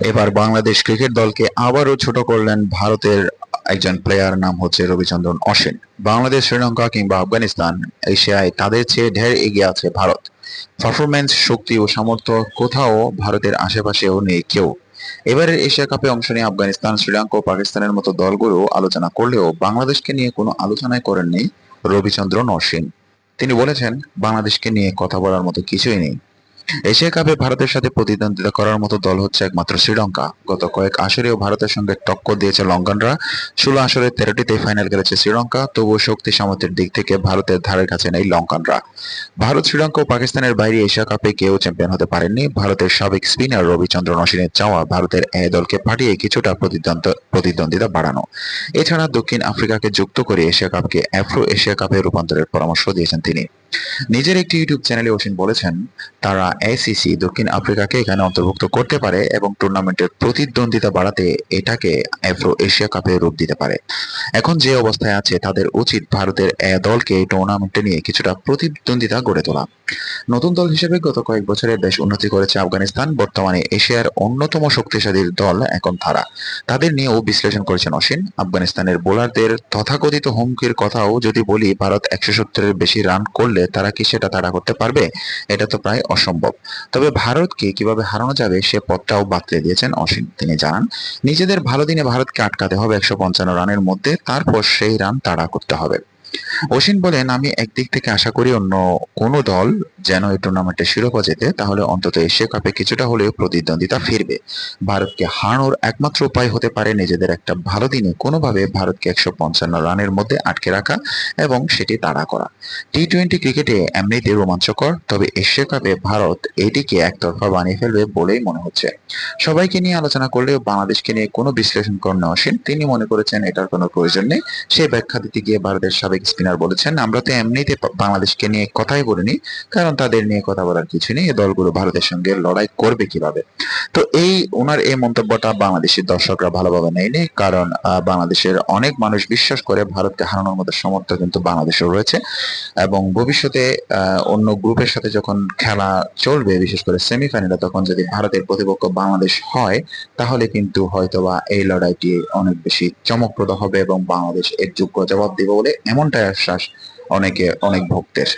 এবার বাংলাদেশ ক্রিকেট দলকে আবারও ছোট করলেন ভারতের একজন প্লেয়ার নাম হচ্ছে রবিচন্দ্রন অশ্বিন। বাংলাদেশ, শ্রীলঙ্কা কিংবা আফগানিস্তান, এশিয়ায় তাদের চেয়ে ঢের এগিয়ে আছে ভারত। পারফরমেন্স শক্তি ও সামর্থ্য কোথাও ভারতের আশেপাশেও নেই কেউ। এবারের এশিয়া কাপে অংশ নিয়ে আফগানিস্তান, শ্রীলঙ্কা ও পাকিস্তানের মতো দলগুলো আলোচনা করলেও বাংলাদেশকে নিয়ে কোনো আলোচনায় করেননি রবিচন্দ্রন অশ্বিন। তিনি বলেছেন, বাংলাদেশকে নিয়ে কথা বলার মতো কিছুই নেই। এশিয়া কাপে ভারতের সাথে প্রতিদ্বন্দ্বিতা করার মতো দল হচ্ছে একমাত্র শ্রীলঙ্কা। গত কয়েক আসরেও ভারতের সঙ্গে টক্কর দিয়েছে লঙ্কানরা। ষোলো আসরের তেরোটিতেই ফাইনাল খেলেছে শ্রীলঙ্কা। তবুও শক্তি সামর্থ্যের দিক থেকে ভারতের ধারের কাছে নেই লঙ্কানরা। ভারত, শ্রীলঙ্কা ও পাকিস্তানের বাইরে এশিয়া কাপে কেউ চ্যাম্পিয়ন হতে পারেননি। ভারতের সাবেক স্পিনার রবিচন্দ্রন অশ্বিনের চাওয়া ভারতের এ দলকে পাঠিয়ে কিছুটা প্রতিদ্বন্দ্ব- প্রতিদ্বন্দ্বিতা বাড়ানো। এছাড়া দক্ষিণ আফ্রিকাকে যুক্ত করে এশিয়া কাপকে অ্যাফ্রো এশিয়া কাপে রূপান্তরের পরামর্শ দিয়েছেন তিনি। নিজের একটি ইউটিউব চ্যানেলে অশ্বিন বলেছেন, তারা এসিসি দক্ষিণ আফ্রিকাকে এখানে অন্তর্ভুক্ত করতে পারে এবং টুর্নামেন্টের প্রতিদ্বন্দ্বিতা বাড়াতে এটাকে আফ্রো এশিয়া কাপে রূপ দিতে পারে। এখন যে অবস্থায় আছে, তাদের উচিত ভারতের এ দলকে এই টুর্নামেন্টে নিয়ে কিছুটা প্রতিদ্বন্দ্বিতা গড়ে তোলা। নতুন দল হিসেবে গত কয়েক বছরে বেশ উন্নতি করেছে আফগানিস্তান, বর্তমানে এশিয়ার অন্যতম শক্তিশালী দল এখন তারা। তাদের নিয়েও বিশ্লেষণ করেছেন অশ্বিন আফগানিস্তানের বোলারদের তথাকথিত হুমকির কথাও যদি বলি, ভারত একশো সত্তরের বেশি রান করলে তারা কি সেটা তাড়া করতে পারবে? এটা তো প্রায় অসম্ভব। তবে ভারতকে কীভাবে হারানো যাবে সে পথটাও বাতলে দিয়েছেন অসীম। তিনি জানান, নিজেদের ভালো দিনে ভারতকে আটকাতে হবে একশো পঞ্চান্ন রানের মধ্যে, তারপর সেই রান তাড়া করতে হবে। অশ্বিন বলেন, আমি একদিক থেকে আশা করি অন্য কোনো দল যেন এই টুর্নামেন্টে শিরোপা জেতে, তাহলে অন্তত এশিয়া কাপে কিছুটা হলেও প্রতিদ্বন্দ্বিতা ফিরবে। ভারতকে হারানোর একমাত্র উপায় হতে পারে নিজেদের একটা ভালো দিনে কোনোভাবে ভারতকে একশো পঞ্চান্ন রানের মধ্যে আটকে রাখা এবং সেটি তাড়া করা। টি টোয়েন্টি ক্রিকেটে এমনিতে রোমাঞ্চকর, তবে এশিয়া কাপে ভারত এটিকে একতরফা বানিয়ে ফেলবে বলেই মনে হচ্ছে। সবাইকে নিয়ে আলোচনা করলেও বাংলাদেশকে নিয়ে কোনো বিশ্লেষণ করেন না অশ্বিন তিনি মনে করেছেন, এটার কোনো প্রয়োজন নেই। সে ব্যাখ্যা দিতে গিয়ে ভারতের সাবেক স্পিনার বলেছেন, আমরা তো এমনিতে বাংলাদেশকে নিয়ে কথাই বলিনি, কারণ তাদের নিয়ে কথা বলার কিছু নেই দলগুলো ভারতের সঙ্গে লড়াই করবে কীভাবে? তো এই, ওনার এই মন্তব্যটা বাংলাদেশের দর্শকরা ভালোভাবে নেয়নি, কারণ বাংলাদেশের অনেক মানুষ বিশ্বাস করে ভারতকে হারানোর মতো সামর্থ্য কিন্তু বাংলাদেশের রয়েছে, এবং ভবিষ্যতে অন্য গ্রুপের সাথে যখন খেলা চলবে, বিশেষ করে সেমিফাইনালে তখন যদি ভারতের প্রতিপক্ষ বাংলাদেশ হয়, তাহলে কিন্তু হয়তোবা এই লড়াইটি অনেক বেশি চমকপ্রদ হবে এবং বাংলাদেশ এর যোগ্য জবাব দিবে বলে এমনটাই আশ্বাস অনেকে অনেক ভক্তের।